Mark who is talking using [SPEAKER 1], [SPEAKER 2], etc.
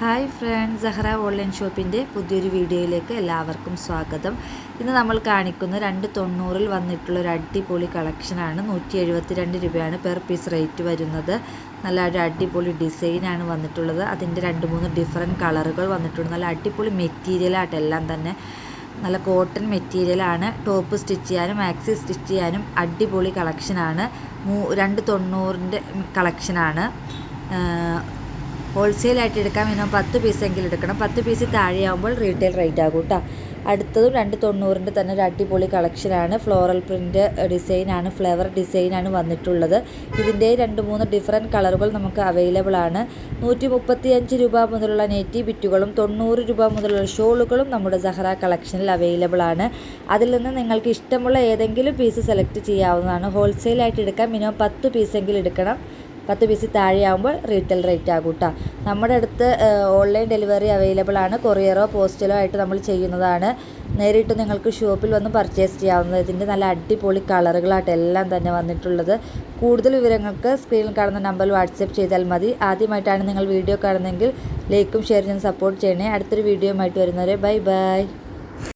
[SPEAKER 1] hi friends Zahra online ഷോപ്പിൻ്റെ പുതിയൊരു വീഡിയോയിലേക്ക് എല്ലാവർക്കും സ്വാഗതം ഇന്ന് നമ്മൾ കാണിക്കുന്ന രണ്ട് തൊണ്ണൂറിൽ വന്നിട്ടുള്ള ഒരു അടിപൊളി കളക്ഷനാണ് നൂറ്റി രണ്ട് രൂപയാണ് പെർ പീസ് റേറ്റ് വരുന്നത് നല്ല ഒരു അടിപൊളി ഡിസൈനാണ് വന്നിട്ടുള്ളത് അതിൻ്റെ രണ്ട് മൂന്ന് ഡിഫറെൻറ്റ് കളറുകൾ വന്നിട്ടുണ്ട് നല്ല അടിപൊളി മെറ്റീരിയലായിട്ട് എല്ലാം തന്നെ നല്ല കോട്ടൺ മെറ്റീരിയലാണ് ടോപ്പ് സ്റ്റിച്ച് ചെയ്യാനും മാക്സി സ്റ്റിച്ച് ചെയ്യാനും അടിപൊളി കളക്ഷനാണ് മൂ രണ്ട് തൊണ്ണൂറിൻ്റെ കളക്ഷനാണ് ഹോൾസെയിലായിട്ട് എടുക്കാൻ മിനിമം പത്ത് പീസെങ്കിലും എടുക്കണം പത്ത് പീസ് താഴെയാകുമ്പോൾ റീറ്റെയിൽ റേറ്റ് ആകും കേട്ടോ അടുത്തതും രണ്ട് തൊണ്ണൂറിൻ്റെ തന്നെ ഒരു അടിപൊളി കളക്ഷനാണ് ഫ്ലോറൽ പ്രിൻ്റ് ഡിസൈനാണ് ഫ്ലവർ ഡിസൈനാണ് വന്നിട്ടുള്ളത് ഇതിൻ്റെ രണ്ട് മൂന്ന് ഡിഫറെൻറ്റ് കളറുകൾ നമുക്ക് അവൈലബിൾ ആണ് നൂറ്റി മുപ്പത്തി അഞ്ച് രൂപ മുതലുള്ള നെറ്റി ബിറ്റുകളും തൊണ്ണൂറ് രൂപ മുതലുള്ള ഷോളുകളും നമ്മുടെ സഹറ കളക്ഷനിൽ അവൈലബിൾ ആണ് അതിൽ നിന്ന് നിങ്ങൾക്ക് ഇഷ്ടമുള്ള ഏതെങ്കിലും പീസ് സെലക്ട് ചെയ്യാവുന്നതാണ് ഹോൾസെയിലായിട്ട് എടുക്കാം മിനിമം പത്ത് പീസെങ്കിലും എടുക്കണം പത്ത് പീസിൽ താഴെയാകുമ്പോൾ റീറ്റെയിൽ റേറ്റ് ആകും കേട്ടോ നമ്മുടെ അടുത്ത് ഓൺലൈൻ ഡെലിവറി അവൈലബിൾ ആണ് കൊറിയറോ പോസ്റ്റലോ ആയിട്ട് നമ്മൾ ചെയ്യുന്നതാണ് നേരിട്ട് നിങ്ങൾക്ക് ഷോപ്പിൽ വന്ന് പർച്ചേസ് ചെയ്യാവുന്നത് ഇതിൻ്റെ നല്ല അടിപൊളി കളറുകളായിട്ട് എല്ലാം തന്നെ വന്നിട്ടുള്ളത് കൂടുതൽ വിവരങ്ങൾക്ക് സ്ക്രീനിൽ കാണുന്ന നമ്പറിൽ വാട്സപ്പ് ചെയ്താൽ മതി ആദ്യമായിട്ടാണ് നിങ്ങൾ വീഡിയോ കാണുന്നതെങ്കിൽ ലൈക്കും ഷെയർ ചെയ്യാൻ സപ്പോർട്ട് ചെയ്യണേ അടുത്തൊരു വീഡിയോയുമായിട്ട് വരുന്നവരെ ബൈ ബൈ